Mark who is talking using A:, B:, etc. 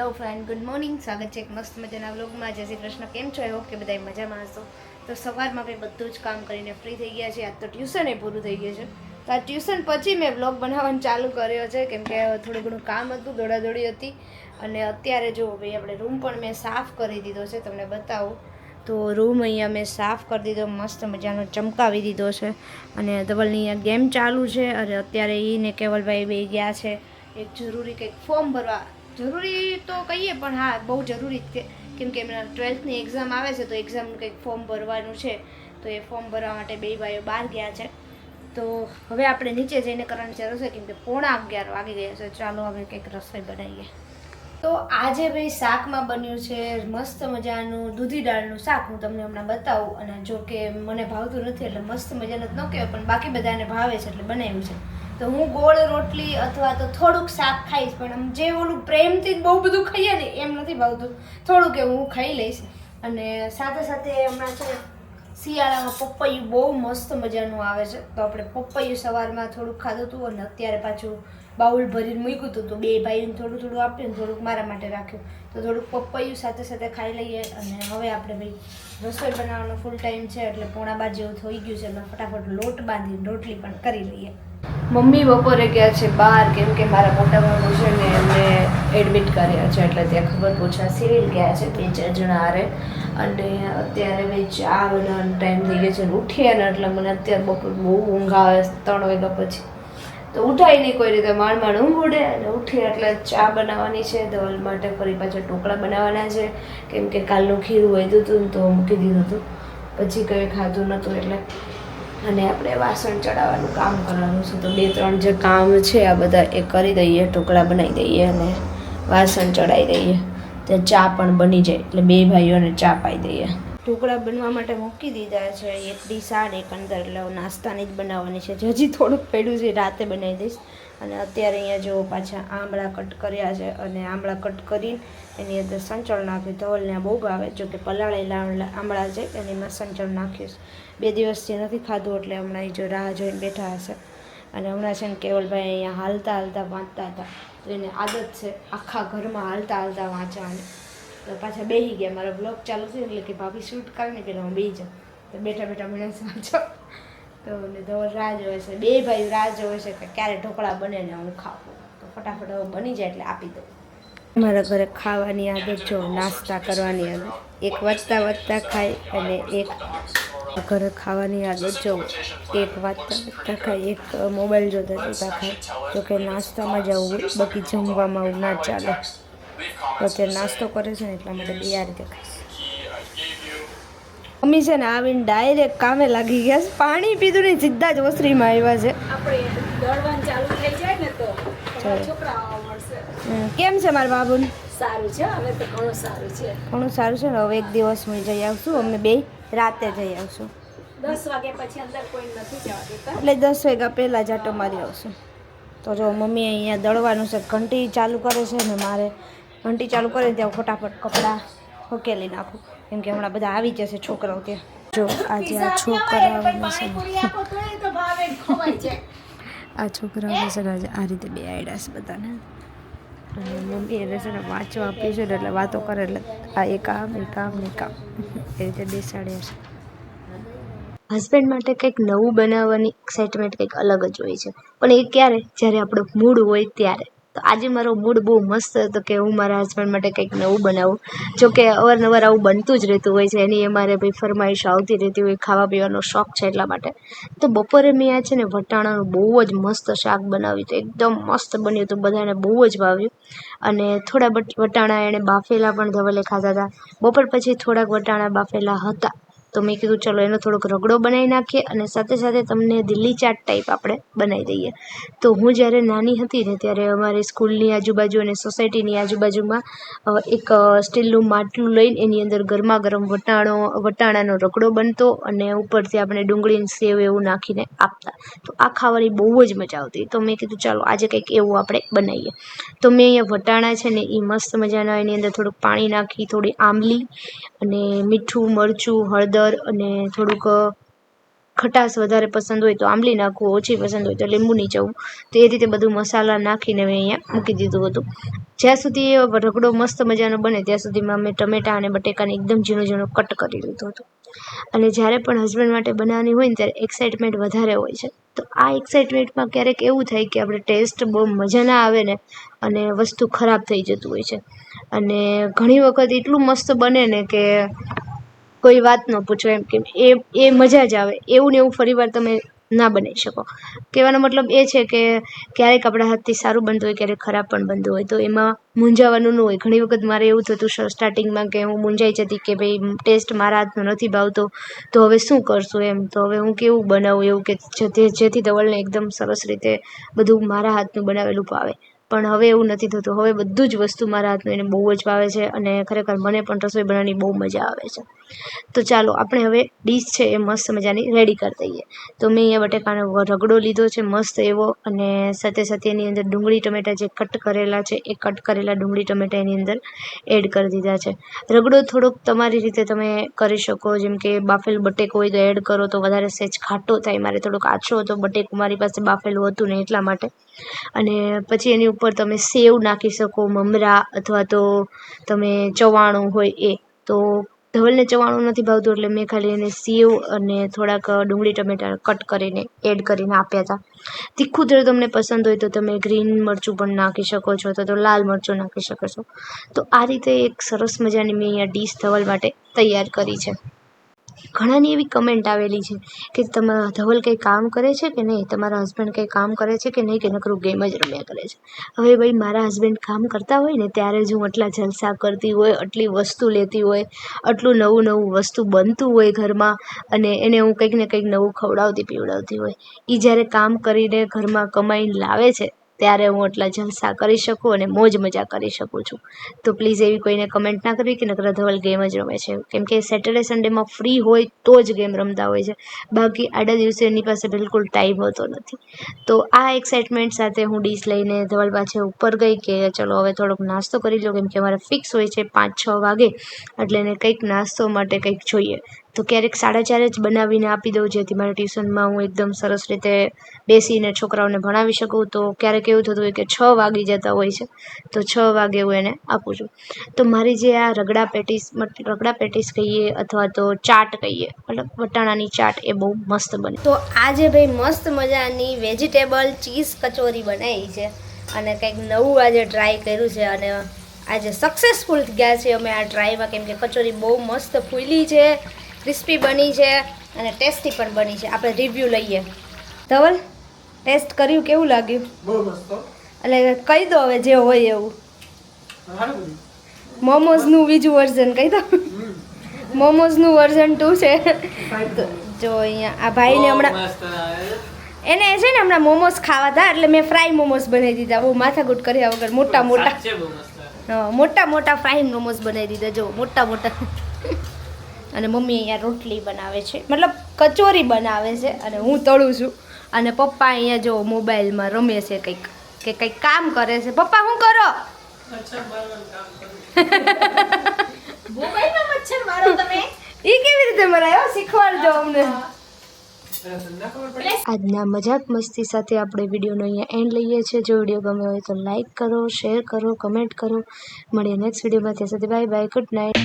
A: Hello friend, good morning. સ્વાગત છે એક મસ્ત મજાના વ્લોગમાં. જય શ્રી કૃષ્ણ. કેમ છો? એવો કે બધા મજામાં હશો. તો સવારમાં આપણે બધું જ કામ કરીને ફ્રી થઈ ગયા છે આજ તો ટ્યુશન એ પૂરું થઈ ગયું છે. તો આ ટ્યુશન પછી મેં વ્લોગ બનાવવાનું ચાલુ કર્યો છે. કેમ કે થોડું ઘણું કામ હતું, દોડાદોડી હતી. અને અત્યારે જો ભાઈ આપણે રૂમ પણ મેં સાફ કરી દીધો છે. તમને બતાવું. તો રૂમ અહીંયા મેં સાફ કરી દીધો, મસ્ત મજાનો ચમકાવી દીધો છે. અને ધવલની અહીંયા ગેમ ચાલુ છે. અને અત્યારે એ ને કેવલભાઈ બે ગયા છે. એક જરૂરી કંઈક ફોર્મ ભરવા જરૂરી તો કહીએ, પણ હા, બહુ જરૂરી જ કેમ કે એમના ટ્વેલ્થની એક્ઝામ આવે છે, તો એક્ઝામનું કંઈક ફોર્મ ભરવાનું છે, તો એ ફોર્મ ભરવા માટે બે ભાઈઓ બહાર ગયા છે. તો હવે આપણે નીચે જઈને કરવાની છે રસોઈ કેમ કે પોણા અગિયાર વાગી ગયા છે, ચાલો હવે કંઈક રસોઈ બનાવીએ. તો આજે ભાઈ શાકમાં બન્યું છે, મસ્ત મજાનું દૂધી દાળનું શાક, હું તમને હમણાં બતાવું, અને જો કે મને ભાવતું નથી, એટલે મસ્ત મજાનું જ ન કહેવાય, પણ બાકી બધાને ભાવે છે, એટલે બનાવ્યું છે. તો હું ગોળ રોટલી અથવા તો થોડુંક શાક ખાઈશ, પણ આમ જે ઓલું પ્રેમથી બહુ બધું ખાઈએ ને, એમ નથી ભાવતું. થોડુંક એવું હું ખાઈ લઈશ. અને સાથે સાથે હમણાં છે શિયાળામાં પપૈયું બહુ મસ્ત મજાનું આવે છે. તો આપણે પપૈયું સવારમાં થોડુંક ખાધું હતું અને અત્યારે પાછું બાઉલ ભરીને મૂક્યું હતું તો બે ભાઈને થોડું થોડું આપ્યું થોડુંક મારા માટે રાખ્યું. તો થોડુંક પપૈયું સાથે સાથે ખાઈ લઈએ અને હવે આપણે ભાઈ રસોઈ બનાવવાનો ફૂલ ટાઈમ છે એટલે પોણા બાજુ જેવું થઈ ગયું છે. એટલે ફટાફટ લોટ બાંધીને રોટલી પણ કરી લઈએ. મમ્મી બપોરે ગયા છે બહાર, કેમ કે મારા મોટા ભાઈ છે ને એમને એડમિટ કર્યા છે, એટલે ત્યાં ખબર પૂછવા સિવિલ ગયા છે બે ચાર જણા હારે. અને અત્યારે મેં ચા બનાવવાનો ટાઈમ થઈ ગયો છે ઉઠ્યા ને એટલે મને અત્યારે બપોર બહુ ઊંઘ આવે ત્રણ વાગ્યા પછી. તો ઉઠાય નહીં કોઈ રીતે, માણ માણ ઊંઘ ઉડે અને ઉઠી એટલે ચા બનાવવાની છે, ધવલ માટે ફરી પાછા ઢોકળા બનાવવાના છે. કેમ કે કાલનું ખીરું વધ્યું હતું તો મૂકી દીધું હતું. પછી કંઈ ખાધું નહોતું એટલે અને આપણે વાસણ ચડાવવાનું કામ કરવાનું છે. તો બે, ત્રણ જે કામ છે, આ બધા એ કરી દઈએ, ઢોકળા બનાવી દઈએ અને વાસણ ચડાવી દઈએ. ત્યાં ચા પણ બની જાય, એટલે બે ભાઈઓને ચા પાઈ દઈએ. ઢોકળા બનવા માટે મૂકી દીધા છે. એક ડીશ આડ એક અંદર એટલે નાસ્તાની જ બનાવવાની છે. હજી થોડુંક પડ્યું છે, રાતે બનાવી દઈશ. અને અત્યારે અહીંયા જો પાછા આંબળા કટ કર્યા છે અને આંબળા કટ કરીને એની અંદર સંચળ નાખ્યું. ધવલને આ બહુ ભાવે, જો કે પલાળેલા આંબળા છે અને એમાં સંચળ નાખ્યું છે. બે દિવસથી નથી ખાધું એટલે હમણાં એ જો રાહ જોઈને બેઠા હશે. અને હમણાં છે ને કેવલભાઈ અહીંયા હાલતા હાલતા વાંચતા હતા. તો એને આદત છે આખા ઘરમાં હાલતા હાલતા વાંચવાની. તો પાછા બેસી ગયા. મારો બ્લોગ ચાલુ થયો એટલે કે ભાભી શૂટ કરીને પહેલાં હું બેસી જાઉં. તો બેઠા બેઠા મને વાંચો તો ને તો રાહ જોવે છે. બે ભાઈ રાહ જોવે છે કે ક્યારે ઢોકળા બને ને હું ખાવું. તો ફટાફટ હવે બની જાય એટલે આપી દઉં. મારા ઘરે ખાવાની આદત જો નાસ્તા કરવાની આદત. એક વધતા વધતા ખાય અને એક ઘરે ખાવાની આદત જો એક વાંચતા વાંચતા ખાય, એક મોબાઈલ જોતા જોતા ખાય. જોકે નાસ્તામાં જવું બાકી જમવામાં આવું ના ચાલે. તો અત્યારે નાસ્તો કરે છે ને એટલા માટે બે આ રીતે ખાઈશ મમ્મી છે ને આવીને ડાયરેક્ટ કામે લાગી ગયા છે. પાણી પીધું નહીં સીધા જ ઓસરીમાં આવ્યા છે.
B: આપણે દળવાનું ચાલુ થઈ જાય ને તો
A: ચાલો.
B: તમારા છોકરા આવવા મળશે.
A: હમ, કેમ છે મારા બાબુને?
B: સારું છે હવે તો ઘણું સારું છે.
A: ઘણું સારું છે ને હવે એક દિવસ હું જઈ આવશું અમે બે રાતે જઈ આવશું.
B: દસ વાગ્યા પછી અંદર કોઈ નથી જવા દેતા.
A: એટલે દસ વાગ્યા પહેલાં જાટો મારી આવશું. તો જો મમ્મી અહીંયા દળવાનું છે ઘંટી ચાલુ કરે છે ને મારે ઘંટી ચાલુ કરે ત્યાં ફટાફટ કપડાં ઉકેલી નાખું. કેમ કે હમણાં બધા આવી જશે છોકરાઓ ત્યાં. જો આજે આ
B: છોકરાઓ આપો
A: આ છોકરાઓને ને આજે આ રીતે બે આયડા છે બધાને. અને મમ્મી એને છે ને વાંચવા આપ્યું છે એટલે વાતો કરે એટલે આ એક આમ, એક ને એક આમ. એ રીતે બેસાડ્યા છે. હસબન્ડ માટે કંઈક નવું બનાવવાની એક્સાઇટમેન્ટ કંઈક અલગ જ હોય છે. પણ એ ક્યારે? જ્યારે આપણો મૂડ હોય ત્યારે. તો આજે મારો મૂડ બહુ મસ્ત હતો કે હું મારા હસબન્ડ માટે કંઈક નવું બનાવું. જો કે અવારનવાર આવું બનતું જ રહેતું હોય છે. એની અમારે ભાઈ ફરમાઈશ આવતી રહેતી હોય, ખાવા પીવાનો શોખ છે એટલા માટે. તો બપોરે મેં આ છે ને વટાણાનું બહુ જ મસ્ત શાક બનાવ્યું હતું. એકદમ મસ્ત બન્યું હતું. બધાને બહુ જ ભાવ્યું. અને થોડા વટાણા એણે બાફેલા પણ ધવલે ખાધા હતા. બપોર પછી થોડાક વટાણા બાફેલા હતા. તો મેં કીધું, ચલો, એનો થોડોક રગડો બનાવી નાખીએ અને સાથે સાથે તમને દિલ્હી ચાટ ટાઈપ આપણે બનાવી દઈએ. તો હું જ્યારે નાની હતી ને ત્યારે અમારી સ્કૂલની આજુબાજુ અને સોસાયટીની આજુબાજુમાં એક સ્ટીલનું માટલું લઈને એની અંદર ગરમા ગરમ વટાણો, વટાણાનો રગડો બનતો અને ઉપરથી આપણે ડુંગળી સેવ એવું નાખીને આપતા. તો આ ખાવાની બહુ જ મજા આવતી. તો મેં કીધું, ચાલો, આજે કંઈક એવું આપણે બનાવીએ. તો મેં અહીંયા વટાણા છે ને એ મસ્ત મજાના એની અંદર થોડુંક પાણી નાખી, થોડી આંબલી અને મીઠું, મરચું, હળદર અને થોડુંક ખટાશ વધારે પસંદ હોય તો આંબલી નાખવું, ઓછી પસંદ હોય તો લીંબુ નીચવવું તો એ રીતે બધું મસાલા નાખીને મેં અહીંયા મૂકી દીધું હતું. જ્યાં સુધી એ રગડો મસ્ત મજાનો બને, ત્યાં સુધીમાં મેં ટમેટાં અને બટેકાને એકદમ ઝીણું ઝીણું કટ કરી લીધું હતું. અને જ્યારે પણ હસબન્ડ માટે બનાવવાની હોય ને ત્યારે એક્સાઇટમેન્ટ વધારે હોય છે. તો આ એક્સાઇટમેન્ટમાં ક્યારેક એવું થાય કે આપણે ટેસ્ટ બહુ મજા ના આવે ને અને વસ્તુ ખરાબ થઈ જતું હોય છે. અને ઘણી વખત એટલું મસ્ત બને ને કે કોઈ વાત ન પૂછો એમ કે એ એ મજા જ આવે. એવું ને એવું ફરીવાર તમે ના બનાવી શકો. કહેવાનો મતલબ એ છે કે ક્યારેક આપણા હાથથી સારું બનતું હોય, ક્યારેક ખરાબ પણ બનતું હોય. તો એમાં મૂંઝાવાનું ન હોય. ઘણી વખત મારે એવું થતું સ્ટાર્ટિંગમાં કે હું મૂંઝાઈ જતી કે ભાઈ ટેસ્ટ મારા હાથનો નથી ભાવતો, તો હવે શું કરશું એમ? તો હવે હું કેવું બનાવું એવું કે જેથી ધવલને એકદમ સરસ રીતે બધું મારા હાથનું બનાવેલું ભાવે. પણ હવે એવું નથી થતું. હવે બધું જ વસ્તુ મારા હાથનું એને બહુ જ ભાવે છે અને ખરેખર મને પણ રસોઈ બનાવવાની બહુ મજા આવે છે. તો ચાલો, આપણે હવે ડીશ છે એ મસ્ત મજાની રેડી કરી દઈએ. તો મેં અહીંયા બટેકાનો રગડો લીધો છે, મસ્ત એવો અને સાથે સાથે એની અંદર ડુંગળી ટમેટાં જે કટ કરેલા છે, એ કટ કરેલા ડુંગળી ટમેટા એની અંદર એડ કરી દીધા છે. રગડો થોડોક તમારી રીતે તમે કરી શકો, જેમ કે બાફેલ બટેકો હોય તો એડ કરો તો વધારે સહેજ ખાટો થાય, મારે થોડોક આછો હતો, બટેકો મારી પાસે બાફેલું હતું ને એટલા માટે. અને પછી એની ઉપર તમે સેવ નાખી શકો, મમરા અથવા તો તમે ચવાણું હોય એ. તો ધવલને ચવાણું નથી ભાવતું એટલે મેં ખાલી એને સેવ અને થોડાક ડુંગળી ટમેટાં કટ કરીને એડ કરીને આપ્યા હતા. તીખું જો તમને પસંદ હોય તો તમે ગ્રીન મરચું પણ નાખી શકો છો અથવા તો લાલ મરચું નાખી શકો છો. તો આ રીતે એક સરસ મજાની મેં અહીંયા ડીશ ધવલ માટે તૈયાર કરી છે. ઘણાની એવી કમેન્ટ આવેલી છે કે તમારા ધવલ કંઈ કામ કરે છે કે નહીં? તમારા હસબન્ડ કંઈ કામ કરે છે કે નહીં? કે નકરું ગેમ જ રમ્યા કરે છે. હવે ભાઈ, મારા હસબન્ડ કામ કરતા હોય ને, ત્યારે જ હું આટલા જલસા કરતી હોય, આટલી વસ્તુ લેતી હોય, આટલું નવું નવું વસ્તુ બનતું હોય ઘરમાં, અને એને હું કંઈક ને કંઈક નવું ખવડાવતી પીવડાવતી હોય. એ જ્યારે કામ કરીને ઘરમાં કમાઈને લાવે છે ત્યારે હું એટલા જલસા કરી શકું અને મોજ મજા કરી શકું છું. તો પ્લીઝ એવી કોઈને કમેન્ટ ના કરવી કે નકરા ધવલ ગેમ જ રમે છે. કેમ કે સેટરડે સન્ડેમાં ફ્રી હોય તો જ ગેમ રમતા હોય છે. બાકી આડા દિવસે એની પાસે બિલકુલ ટાઈમ હોતો નથી. તો આ એક્સાઇટમેન્ટ સાથે હું ડીશ લઈને ધવલ પાસે ઉપર ગઈ કે ચલો હવે થોડોક નાસ્તો કરી લો. કેમ કે અમારે ફિક્સ હોય છે પાંચ, છ વાગે. એટલે એને કંઈક નાસ્તો માટે કંઈક જોઈએ. તો ક્યારેક સાડા ચારે જ બનાવીને આપી દઉં, જેથી મારા ટ્યુશનમાં હું એકદમ સરસ રીતે બેસીને છોકરાઓને ભણાવી શકું. તો ક્યારેક એવું થતું હોય કે છ વાગી જતા હોય છે, તો છ વાગે હું એને આપું છું. તો મારી જે આ રગડા પેટીસ રગડા પેટીસ કહીએ અથવા તો ચાટ કહીએ, મતલબ વટાણાની ચાટ એ બહુ મસ્ત બને. તો આજે ભાઈ મસ્ત મજાની વેજીટેબલ ચીઝ કચોરી બનાવી છે અને કંઈક નવું આજે ટ્રાય કર્યું છે અને આજે સક્સેસફુલ ગયા છે. અમે આ ટ્રાયમાં કેમ કે કચોરી બહુ મસ્ત ફૂલી છે. ક્રિસ્પી બની છે અને ટેસ્ટી પણ બની છે. આપણે રિવ્યૂ લઈએ. ધવલ ટેસ્ટ કર્યું કેવું લાગ્યું?
C: બહુ મસ્ત.
A: એટલે કહી દો હવે જે હોય એવું. મોમોઝનું બીજું વર્ઝન કહી દો. મોમોઝનું વર્ઝન ટુ છે. જો અહીંયા આ ભાઈને હમણાં. એને છે ને હમણાં મોમોસ ખાવા હતા એટલે મેં ફ્રાય મોમોસ બનાવી દીધા. બહુ માથાકૂટ કર્યા વગર. મોટા મોટા મોટા મોટા ફ્રાય મોમોસ બનાવી દીધા. જો મોટા મોટા અને મમ્મી અહીંયા રોટલી બનાવે છે. મતલબ કચોરી બનાવે છે અને હું તળું છું. અને પપ્પા અહીંયા જો મોબાઈલમાં રમે છે કંઈક કે કંઈક કામ કરે છે. પપ્પા શું કરો?
C: અચ્છા, બરાબર કામ કરું.
B: મોબાઈલમાં મચ્છર મારો તમે?
A: એ કેવી રીતે મરાયો? શીખવાડજો અમને? આજના મજાક મસ્તી સાથે આપણે વિડીયોનો અહીંયા એન્ડ લઈએ છીએ. જો વીડિયો ગમ્યો હોય તો લાઈક કરો શેર કરો કમેન્ટ કરો. મળીએ નેક્સ્ટ વિડીયોમાં. ત્યાં સુધી બાય બાય ગુડ નાઇટ